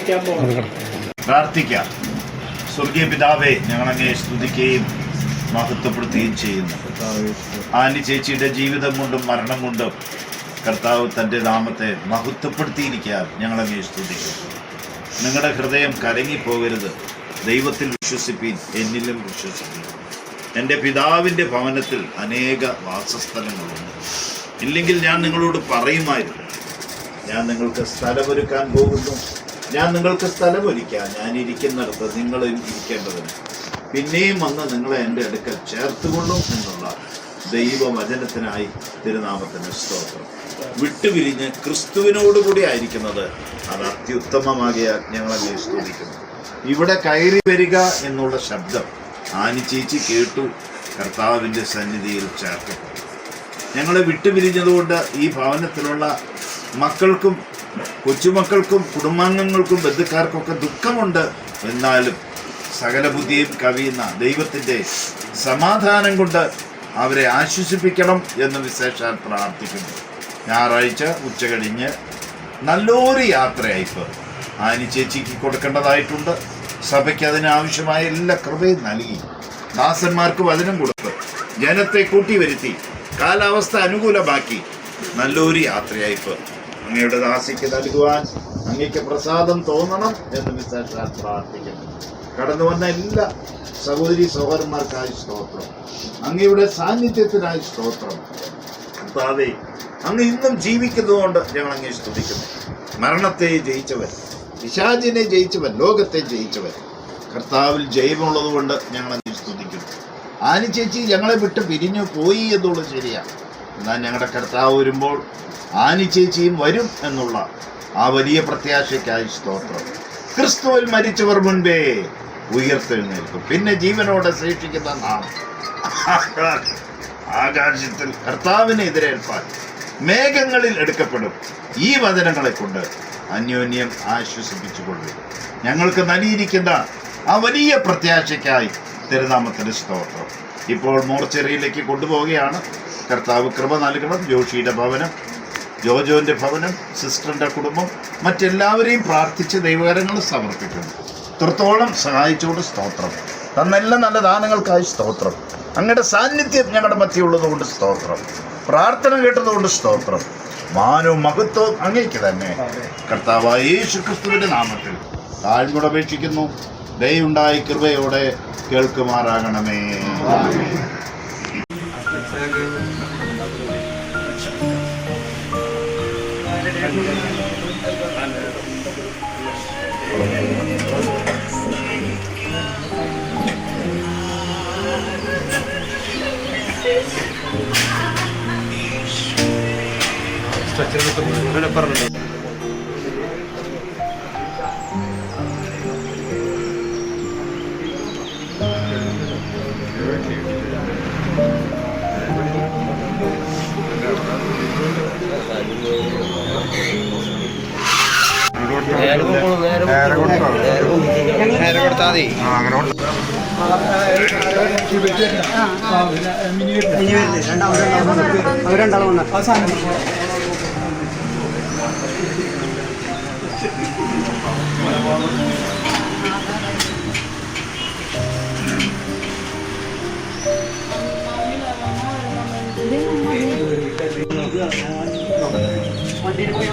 പ്രാർത്ഥിക്കാമോ പ്രാർത്ഥിക്കാം. സ്വർഗീയ പിതാവേ ഞങ്ങളങ്ങനെ സ്തുതിക്കുകയും മഹത്വപ്പെടുത്തുകയും ചെയ്യുന്നു. ആനി ചേച്ചിയുടെ ജീവിതം കൊണ്ടും മരണം കൊണ്ടും കർത്താവ് തന്റെ നാമത്തെ മഹത്വപ്പെടുത്തിയിരിക്കാൻ ഞങ്ങളങ്ങനെ സ്തുതിക്കുന്നു നിങ്ങളുടെ ഹൃദയം കലങ്ങിപ്പോകരുത്. ദൈവത്തിൽ വിശ്വസിപ്പീൻ എന്നിലും വിശ്വസിപ്പീൻ. എന്റെ പിതാവിന്റെ ഭവനത്തിൽ അനേക വാസസ്ഥലങ്ങളുണ്ട്. ഇല്ലെങ്കിൽ ഞാൻ നിങ്ങളോട് പറയുമായിരുന്നു. ഞാൻ നിങ്ങൾക്ക് സ്ഥലമൊരുക്കാൻ പോകുന്നു. ഞാൻ നിങ്ങൾക്ക് സ്ഥലമൊരുക്കാം ഞാൻ ഇരിക്കുന്നിടത്ത് നിങ്ങൾ ഇരിക്കേണ്ടതിന്. പിന്നെയും വന്ന് നിങ്ങളെ എന്റെ അടുക്കൽ ചേർത്തുകൊള്ളും എന്നുള്ള ദൈവവചനത്തിനായി തിരുനാമത്തിന് സ്തോത്രം. വിട്ടുപിരിഞ്ഞ് ക്രിസ്തുവിനോടുകൂടി ആയിരിക്കുന്നത് അത് അത്യുത്തമമാകിയ ഞങ്ങളെ സ്തുതിക്കുന്നു ഇവിടെ കയറി വരിക എന്നുള്ള ശബ്ദം ആനി ചേച്ചി കേട്ടു കർത്താവിന്റെ സന്നിധിയിൽ ചേർക്കപ്പെട്ടു. ഞങ്ങളെ വിട്ടുപിരിഞ്ഞതുകൊണ്ട് ഈ ഭവനത്തിലുള്ള മക്കൾക്കും കൊച്ചുമക്കൾക്കും കുടുംബാംഗങ്ങൾക്കും ബന്ധുക്കാർക്കൊക്കെ ദുഃഖമുണ്ട്. എന്നാലും സകല ബുദ്ധിയും കവിയുന്ന ദൈവത്തിന്റെ സമാധാനം കൊണ്ട് അവരെ ആശ്വസിപ്പിക്കണം എന്ന് വിശേഷാൽ പ്രാർത്ഥിക്കുന്നു. ഞായറാഴ്ച ഉച്ച കഴിഞ്ഞ് നല്ലൊരു യാത്രയയപ്പ് ആനി ചേച്ചിക്ക് കൊടുക്കേണ്ടതായിട്ടുണ്ട്. സഭയ്ക്ക് അതിനാവശ്യമായ എല്ലാ കൃപയും നൽകി. ദാസന്മാർക്ക് വചനം കൊടുത്ത് ജനത്തെ കൂട്ടി വരുത്തി കാലാവസ്ഥ അനുകൂലമാക്കി. നല്ലൊരു യാത്രയയപ്പ്. അങ്ങയുടെ ദാസിക്ക് നൽകുവാൻ അങ്ങയ്ക്ക് പ്രസാദം തോന്നണം എന്ന് വിശേഷാൽ പ്രാർത്ഥിക്കുന്നു. കടന്നു വന്ന എല്ലാ സഹോദരി സഹോദരന്മാർക്കായി സ്തോത്രം. അങ്ങയുടെ സാന്നിധ്യത്തിനായി സ്തോത്രം. കർത്താവേ അങ്ങ് ഇന്നും ജീവിക്കുന്നതുകൊണ്ട് ഞങ്ങൾ അങ്ങേ സ്തുതിക്കുന്നു. മരണത്തെ ജയിച്ചവൻ പിശാചിനെ ജയിച്ചവൻ ലോകത്തെ ജയിച്ചവൻ. കർത്താവിൽ ജയമുള്ളതുകൊണ്ട് ഞങ്ങൾ അങ്ങേ സ്തുതിക്കുന്നു. ആനി ചേച്ചി ഞങ്ങളെ വിട്ട് പിരിഞ്ഞു പോയി എന്നുള്ളത് ശരിയാണ്. എന്നാൽ ഞങ്ങളുടെ കർത്താവ് വരുമ്പോൾ ആനി ചേച്ചിയും വരും എന്നുള്ള ആ വലിയ പ്രത്യാശയ്ക്കായി സ്തോത്രം. ക്രിസ്തുവിൽ മരിച്ചവർ മുൻപേ ഉയർത്തെഴുന്നേൽക്കും. പിന്നെ ജീവനോടെ ശേഷിക്കുന്ന നാം ആകാശത്തിൽ കർത്താവിനെ എതിരേൽപ്പാൻ മേഘങ്ങളിൽ എടുക്കപ്പെടും. ഈ വചനങ്ങളെ കൊണ്ട് അന്യോന്യം ആശ്വസിപ്പിച്ചുകൊള്ളു ഞങ്ങൾക്ക് നൽകിയിരിക്കുന്ന ആ വലിയ പ്രത്യാശയ്ക്കായി തിരുനാമത്തിന് സ്തോത്രം. ഇപ്പോൾ മോർച്ചറിയിലേക്ക് കൊണ്ടുപോവുകയാണ്. കർത്താവ് കൃപ നൽകണം ജോഷിയുടെ ഭവനം ജോജോന്റെ ഭവനം സിസ്റ്ററിന്റെ കുടുംബം മറ്റെല്ലാവരെയും പ്രാർത്ഥിച്ച് ദൈവകരങ്ങൾ സമർപ്പിക്കുന്നു. ഇത്രത്തോളം സഹായിച്ചുകൊണ്ട് സ്തോത്രം. തന്നെല്ലാം നല്ല ദാനങ്ങൾക്കായി സ്തോത്രം. അങ്ങയുടെ സാന്നിധ്യം ഞങ്ങളുടെ മധ്യമുള്ളതുകൊണ്ട് സ്തോത്രം. പ്രാർത്ഥന കേട്ടതുകൊണ്ട് സ്തോത്രം. മാനവും മഹത്വവും അങ്ങേക്ക് തന്നെ. കർത്താവായ യേശു ക്രിസ്തുവിന്റെ നാമത്തിൽ അപേക്ഷിക്കുന്നു. ദയുണ്ടായി കൃപയോടെ കേൾക്കുമാറാകണമേ. സ്ട്രക്ചർ പറഞ്ഞിട്ടുണ്ട് നേരെ കൊടുത്താൽ മതി അവരുണ്ടാവും വന്ന അവസാനം വണ്ടിയിൽ പോയി